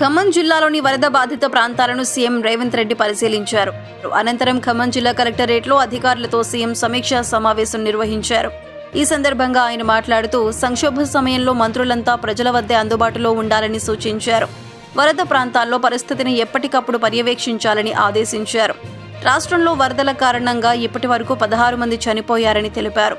ఖమ్మం జిల్లాలోని వరద బాధిత ప్రాంతాలను సీఎం రేవంత్ రెడ్డి పరిశీలించారు. అనంతరం ఖమ్మం జిల్లా కలెక్టరేట్లో అధికారులతో సీఎం సమీక్షా సమావేశం నిర్వహించారు. ఈ సందర్భంగా ఆయన మాట్లాడుతూ సంక్షోభ సమయంలో మంత్రులంతా ప్రజల వద్దే అందుబాటులో ఉండాలని సూచించారు. వరద ప్రాంతాల్లో పరిస్థితిని ఎప్పటికప్పుడు పర్యవేక్షించాలని ఆదేశించారు. రాష్ట్రంలో వరదల కారణంగా ఇప్పటి వరకు పదహారు మంది చనిపోయారని తెలిపారు.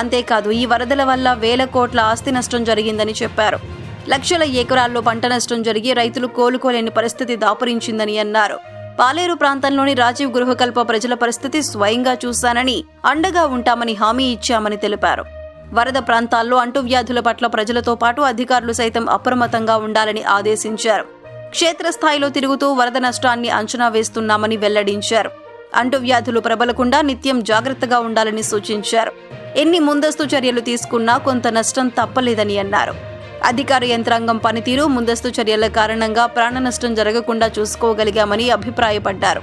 అంతేకాదు ఈ వరదల వల్ల వేల కోట్ల ఆస్తి నష్టం జరిగిందని చెప్పారు. లక్షల ఎకరాల్లో పంట నష్టం జరిగి రైతులు కోలుకోలేని పరిస్థితి దాపురించిందని అన్నారు. పాలేరు ప్రాంతంలోని రాజీవ్ గృహకల్ప ప్రజల పరిస్థితి స్వయంగా చూశానని అండగా ఉంటామని హామీ ఇచ్చామని తెలిపారు. వరద ప్రాంతాల్లో అంటువ్యాధుల పట్ల ప్రజలతో పాటు అధికారులు సైతం అప్రమత్తంగా ఉండాలని ఆదేశించారు. క్షేత్రస్థాయిలో తిరుగుతూ వరద నష్టాన్ని అంచనా వేస్తున్నామని వెల్లడించారు. అంటువ్యాధులు ప్రబలకుండా నిత్యం జాగ్రత్తగా ఉండాలని సూచించారు. ఎన్ని ముందస్తు చర్యలు తీసుకున్నా కొంత నష్టం తప్పలేదని అన్నారు. అధికార యంత్రాంగం పనితీరు ముందస్తు చర్యల కారణంగా ప్రాణ నష్టం జరగకుండా చూసుకోగలిగామని అభిప్రాయపడ్డారు.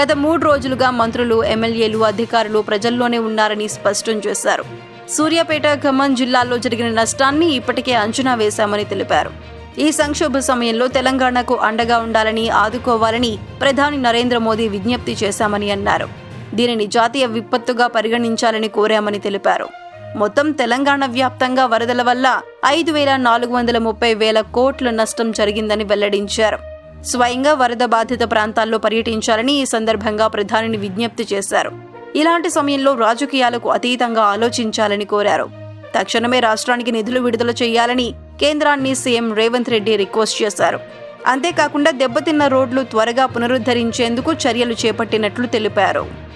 గత మూడు రోజులుగా మంత్రులు ఎమ్మెల్యేలు అధికారులు ప్రజల్లోనే ఉన్నారని స్పష్టం చేశారు. సూర్యాపేట ఖమ్మం జిల్లాల్లో జరిగిన నష్టాన్ని ఇప్పటికే అంచనా వేశామని తెలిపారు. ఈ సంక్షోభ సమయంలో తెలంగాణకు అండగా ఉండాలని ఆదుకోవాలని ప్రధాని నరేంద్ర మోదీ విజ్ఞప్తి చేశామని అన్నారు. దీనిని జాతీయ విపత్తుగా పరిగణించాలని కోరామని తెలిపారు. మొత్తం తెలంగాణ వ్యాప్తంగా వరదల వల్ల ఐదు వేల నాలుగు వందల ముప్పై వేల కోట్ల నష్టం జరిగిందని వెల్లడించారు. స్వయంగా వరద బాధిత ప్రాంతాల్లో పర్యటించాలని ఈ సందర్భంగా ప్రధానిని విజ్ఞప్తి చేశారు. ఇలాంటి సమయంలో రాజకీయాలకు అతీతంగా ఆలోచించాలని కోరారు. తక్షణమే రాష్ట్రానికి నిధులు విడుదల చేయాలని కేంద్రాన్ని సీఎం రేవంత్ రెడ్డి రిక్వెస్ట్ చేశారు. అంతేకాకుండా దెబ్బతిన్న రోడ్లు త్వరగా పునరుద్ధరించేందుకు చర్యలు చేపట్టినట్లు తెలిపారు.